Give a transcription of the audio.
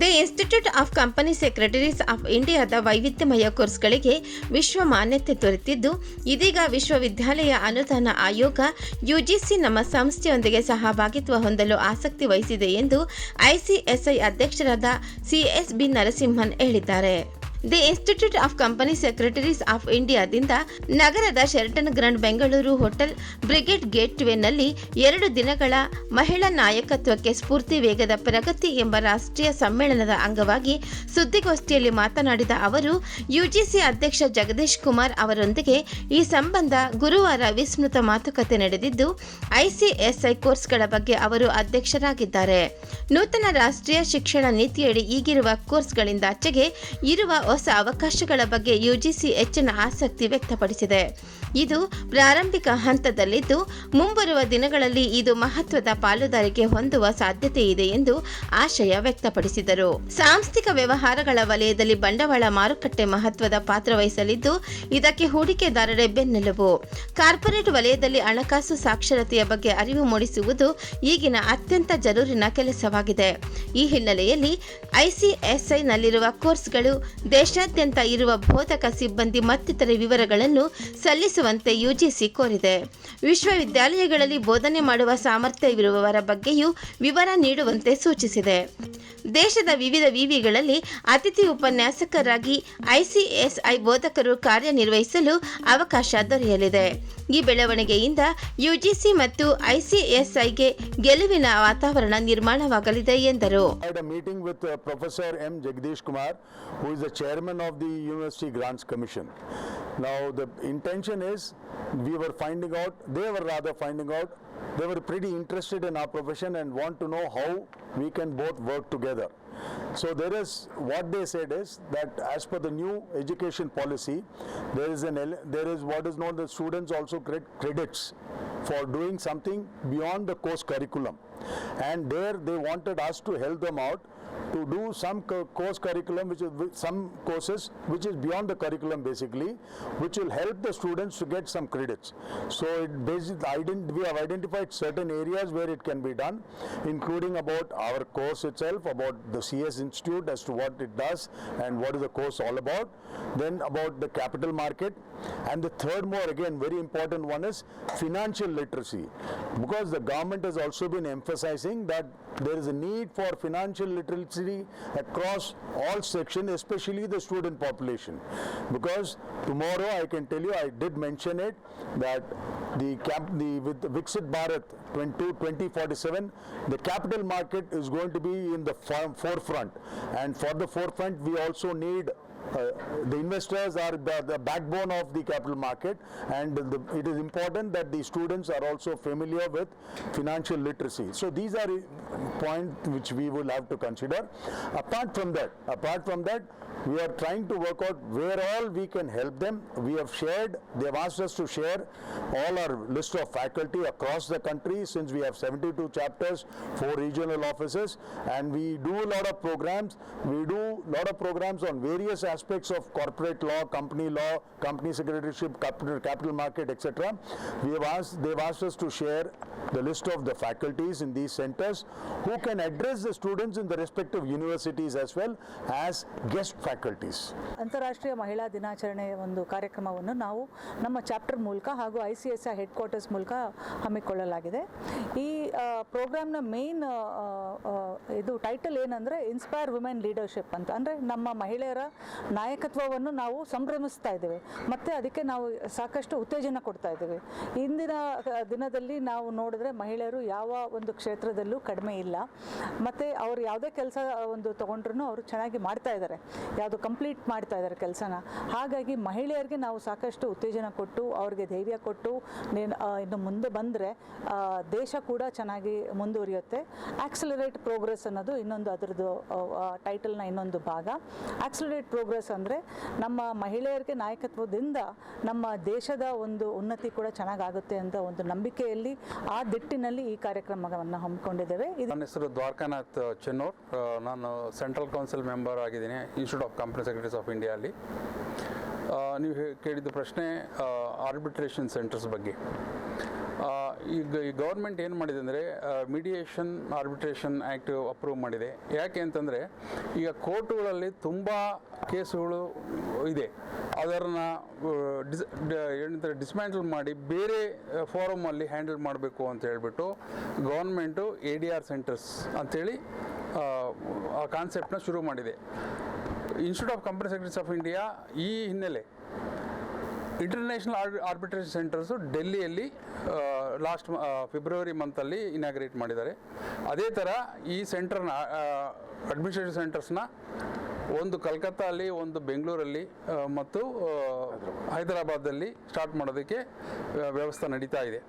The Institute of Company Secretaries of ಇಂಡಿಯಾದ ವೈವಿಧ್ಯಮಯ ಕೋರ್ಸ್ಗಳಿಗೆ ವಿಶ್ವ ಮಾನ್ಯತೆ ದೊರೆತಿದ್ದು, ಇದೀಗ ವಿಶ್ವವಿದ್ಯಾಲಯ ಅನುದಾನ ಆಯೋಗ ಯುಜಿಸಿ ನಮ್ಮ ಸಂಸ್ಥೆಯೊಂದಿಗೆ ಸಹಭಾಗಿತ್ವ ಹೊಂದಲು ಆಸಕ್ತಿ ವಹಿಸಿದೆ ಎಂದು ಐಸಿಎಸ್ಐ ಅಧ್ಯಕ್ಷರಾದ ಸಿಎಸ್ಬಿ ನರಸಿಂಹನ್ ಹೇಳಿದ್ದಾರೆ. The Institute of Company Secretaries of ಇಂಡಿಯಾದಿಂದ ನಗರದ Sheraton Grand Bengaluru Hotel Brigade gate ವೇನಲ್ಲಿ ಎರಡು ದಿನಗಳ ಮಹಿಳಾ ನಾಯಕತ್ವಕ್ಕೆ ಸ್ಫೂರ್ತಿ ವೇಗದ ಪ್ರಗತಿ ಎಂಬ ರಾಷ್ಟ್ರೀಯ ಸಮ್ಮೇಳನದ ಅಂಗವಾಗಿ ಸುದ್ದಿಗೋಷ್ಠಿಯಲ್ಲಿ ಮಾತನಾಡಿದ ಅವರು ಯುಜಿಸಿ ಅಧ್ಯಕ್ಷ ಜಗದೀಶ್ ಕುಮಾರ್ ಅವರೊಂದಿಗೆ ಈ ಸಂಬಂಧ ಗುರುವಾರ ವಿಸ್ತೃತ ಮಾತುಕತೆ ನಡೆದಿದ್ದು ಐಸಿಎಸ್ಐ ಕೋರ್ಸ್ಗಳ ಬಗ್ಗೆ ಅವರು ಅಧ್ಯಕ್ಷರಾಗಿದ್ದಾರೆ. ನೂತನ ರಾಷ್ಟ್ರೀಯ ಶಿಕ್ಷಣ ನೀತಿಯಡಿ ಈಗಿರುವ ಕೋರ್ಸ್ಗಳಿಂದಾಚೆಗೆ ಇರುವ ಹೊಸ ಅವಕಾಶಗಳ ಬಗ್ಗೆ ಯುಜಿಸಿ ಹೆಚ್ಚಿನ ಆಸಕ್ತಿ ವ್ಯಕ್ತಪಡಿಸಿದೆ. ಇದು ಪ್ರಾರಂಭಿಕ ಹಂತದಲ್ಲಿದ್ದು, ಮುಂಬರುವ ದಿನಗಳಲ್ಲಿ ಇದು ಮಹತ್ವದ ಪಾಲುದಾರಿಕೆ ಹೊಂದುವ ಸಾಧ್ಯತೆ ಇದೆ ಎಂದು ಆಶಯ ವ್ಯಕ್ತಪಡಿಸಿದರು. ಸಾಂಸ್ಥಿಕ ವ್ಯವಹಾರಗಳ ವಲಯದಲ್ಲಿ ಬಂಡವಾಳ ಮಾರುಕಟ್ಟೆ ಮಹತ್ವದ ಪಾತ್ರ ವಹಿಸಲಿದ್ದು, ಇದಕ್ಕೆ ಹೂಡಿಕೆದಾರರೇ ಬೆನ್ನೆಲುಬು. ಕಾರ್ಪೊರೇಟ್ ವಲಯದಲ್ಲಿ ಹಣಕಾಸು ಸಾಕ್ಷರತೆಯ ಬಗ್ಗೆ ಅರಿವು ಮೂಡಿಸುವುದು ಈಗಿನ ಅತ್ಯಂತ ಜರೂರಿನ ಕೆಲಸವಾಗಿದೆ. ಈ ಹಿನ್ನೆಲೆಯಲ್ಲಿ ಐಸಿಎಸ್ಐನಲ್ಲಿರುವ ಕೋರ್ಸ್ಗಳು ದೇಶಾದ್ಯಂತ ಇರುವ ಬೋಧಕ ಸಿಬ್ಬಂದಿ ಮತ್ತಿತರ ವಿವರಗಳನ್ನು ಸಲ್ಲಿಸುವಂತೆ ಯುಜಿಸಿ ಕೋರಿದೆ. ವಿಶ್ವವಿದ್ಯಾಲಯಗಳಲ್ಲಿ ಬೋಧನೆ ಮಾಡುವ ಸಾಮರ್ಥ್ಯವಿರುವವರ ಬಗ್ಗೆಯೂ ವಿವರ ನೀಡುವಂತೆ ಸೂಚಿಸಿದೆ. ದೇಶದ ವಿವಿಧ ವಿವಿಗಳಲ್ಲಿ ಅತಿಥಿ ಉಪನ್ಯಾಸಕರಾಗಿ ಐಸಿಎಸ್ಐ ಬೋಧಕರು ಕಾರ್ಯನಿರ್ವಹಿಸಲು ಅವಕಾಶ ದೊರೆಯಲಿದೆ. ಈ ಬೆಳವಣಿಗೆಯಿಂದ ಯುಜಿಸಿ ಮತ್ತು ಐಸಿಎಸ್ಐಗೆ ಗೆಲುವಿನ ವಾತಾವರಣ ನಿರ್ಮಾಣವಾಗಲಿದೆ ಎಂದರು meeting with uh, Professor M. Jagdish who is the chairman of the University Grants Commission. Now, the intention is we were finding out, they were rather finding out, they were pretty interested in our profession and want to know how we can both work together. So there is what they said is that as per the new education policy, there is an there is what is known as students also get credits for doing something beyond the course curriculum, and there they wanted us to help them out to do some course curriculum which is some courses which is beyond the curriculum basically which will help the students to get some credits. So it basically we have identified certain areas where it can be done including about our course itself about the cs institute as to what it does and what is the course all about then about the capital market and the third more again very important one is financial literacy because the government has also been emphasizing that there is a need for financial literacy across all sections especially the student population. Because tomorrow i can tell you i did mention it that the cap the with Viksit Bharat 22 2047 the capital market is going to be in the forefront. And for the forefront we also need uh, the investors are the, the backbone of the capital market and the, it is important that the students are also familiar with financial literacy. So these are points which we will have to consider. Apart from that apart from that we are trying to work out where all we can help them. We have shared they have asked us to share all our list of faculty across the country since we have 72 chapters four regional offices and we do a lot of programs. We do a lot of programs on various aspects of corporate law company law company secretaryship capital, capital market etc we have asked they've asked us to share the list of the faculties in these centers who can address the students in the respective universities as well as guest faculties. ಅಂತಾರಾಷ್ಟ್ರೀಯ ಮಹಿಳಾ ದಿನಾಚರಣೆಯ ಒಂದು ಕಾರ್ಯಕ್ರಮವನ್ನು ನಾವು ನಮ್ಮ chapter ಮೂಲಕ ಹಾಗೂ I C S I headquarters ಮೂಲಕ ಹಮ್ಮಿಕೊಳ್ಳಲಾಗಿದೆ. ಈ ಪ್ರೋಗ್ರಾಮ್ನ ಮೇನ್ ಇದು ಟೈಟಲ್ ಏನಂದರೆ ಇನ್ಸ್ಪೈರ್ ವುಮೆನ್ ಲೀಡರ್ಶಿಪ್ ಅಂತ. ಅಂದರೆ ನಮ್ಮ ಮಹಿಳೆಯರ ನಾಯಕತ್ವವನ್ನು ನಾವು ಸಂಭ್ರಮಿಸ್ತಾ ಇದ್ದೇವೆ. ಮತ್ತು ಅದಕ್ಕೆ ನಾವು ಸಾಕಷ್ಟು ಉತ್ತೇಜನ ಕೊಡ್ತಾ ಇದ್ದೇವೆ. ಇಂದಿನ ದಿನದಲ್ಲಿ ನಾವು ನೋಡಿದ್ರೆ ಮಹಿಳೆಯರು ಯಾವ ಒಂದು ಕ್ಷೇತ್ರದಲ್ಲೂ ಕಡಿಮೆ ಇಲ್ಲ. ಮತ್ತು ಅವರು ಯಾವುದೇ ಕೆಲಸ ಒಂದು ತೊಗೊಂಡ್ರು ಅವರು ಚೆನ್ನಾಗಿ ಮಾಡ್ತಾ ಇದ್ದಾರೆ. ಯಾವುದು ಕಂಪ್ಲೀಟ್ ಮಾಡ್ತಾ ಇದ್ದಾರೆ ಕೆಲಸನ. ಹಾಗಾಗಿ ಮಹಿಳೆಯರಿಗೆ ನಾವು ಸಾಕಷ್ಟು ಉತ್ತೇಜನ ಕೊಟ್ಟು, ಅವ್ರಿಗೆ ಧೈರ್ಯ ಕೊಟ್ಟು, ನೀನು ಇನ್ನು ಮುಂದೆ ಬಂದರೆ ದೇಶ ಕೂಡ ಚೆನ್ನಾಗಿ ಮುಂದುವರಿಯುತ್ತೆ. ಆಕ್ಸಲರೇಟ್ ಪ್ರೋಗ್ರೆಸ್ ಅನ್ನೋದು ಇನ್ನೊಂದು ಅದರದ್ದು ಟೈಟಲ್ನ ಇನ್ನೊಂದು ಭಾಗ. ಆಕ್ಸಲರೇಟ್ ಪ್ರೋಗ್ರೆಸ್ ಅಂದರೆ ನಮ್ಮ ಮಹಿಳೆಯರಿಗೆ ನಾಯಕತ್ವದಿಂದ ನಮ್ಮ ದೇಶದ ಒಂದು ಉನ್ನತಿ ಕೂಡ ಚೆನ್ನಾಗಾಗುತ್ತೆ ಅಂತ ಒಂದು ನಂಬಿಕೆಯಲ್ಲಿ ಆ ದಿಟ್ಟಿನಲ್ಲಿ ಈ ಕಾರ್ಯಕ್ರಮವನ್ನು ಹಮ್ಮಿಕೊಂಡಿದ್ದೇವೆ. ನನ್ನ ಹೆಸರು ದ್ವಾರಕಾನಾಥ್ ಚೆನ್ನೂರ್. ನಾನು ಸೆಂಟ್ರಲ್ ಕೌನ್ಸಿಲ್ ಮೆಂಬರ್ ಆಗಿದ್ದೀನಿ. Institute of Company Secretaries of India ಅಲ್ಲಿ. ನೀವು ಕೇಳಿದ ಪ್ರಶ್ನೆ ಆರ್ಬಿಟ್ರೇಷನ್ ಸೆಂಟರ್ಸ್ ಬಗ್ಗೆ. ಈಗ ಈ ಗೌರ್ಮೆಂಟ್ ಏನು ಮಾಡಿದೆ ಅಂದರೆ ಮೀಡಿಯೇಷನ್ ಆರ್ಬಿಟ್ರೇಷನ್ ಆ್ಯಕ್ಟ್ ಅಪ್ರೂವ್ ಮಾಡಿದೆ. ಯಾಕೆ ಅಂತಂದರೆ, ಈಗ ಕೋರ್ಟುಗಳಲ್ಲಿ ತುಂಬ ಕೇಸುಗಳು ಇದೆ. ಅದನ್ನು ಡಿಸ್ ಏನಂತಾರೆ ಡಿಸ್ಮ್ಯಾಂಟಲ್ ಮಾಡಿ ಬೇರೆ ಫೋರಮಲ್ಲಿ ಹ್ಯಾಂಡಲ್ ಮಾಡಬೇಕು ಅಂತ ಹೇಳ್ಬಿಟ್ಟು government A D R centres ಅಂಥೇಳಿ ಆ ಕಾನ್ಸೆಪ್ಟನ್ನ ಶುರು ಮಾಡಿದೆ. Institute of company secretaries of India ಈ ಹಿನ್ನೆಲೆ ಇಂಟರ್ನ್ಯಾಷನಲ್ ಆರ್ಬಿಟ್ರೇಷನ್ ಸೆಂಟರ್ಸು ಡೆಲ್ಲಿಯಲ್ಲಿ ಲಾಸ್ಟ್ ಫೆಬ್ರವರಿ ಮಂತಲ್ಲಿ ಇನಾಗ್ರೇಟ್ ಮಾಡಿದ್ದಾರೆ. ಅದೇ ಥರ ಈ ಸೆಂಟರ್ನ ಅಡ್ಮಿನಿಸ್ಟ್ರೇಟಿವ್ ಸೆಂಟರ್ಸ್ನ ಒಂದು ಕಲ್ಕತ್ತಾಲ್ಲಿ ಒಂದು ಬೆಂಗಳೂರಲ್ಲಿ ಮತ್ತು ಹೈದರಾಬಾದಲ್ಲಿ ಸ್ಟಾರ್ಟ್ ಮಾಡೋದಕ್ಕೆ ವ್ಯವಸ್ಥೆ ನಡೀತಾ ಇದೆ.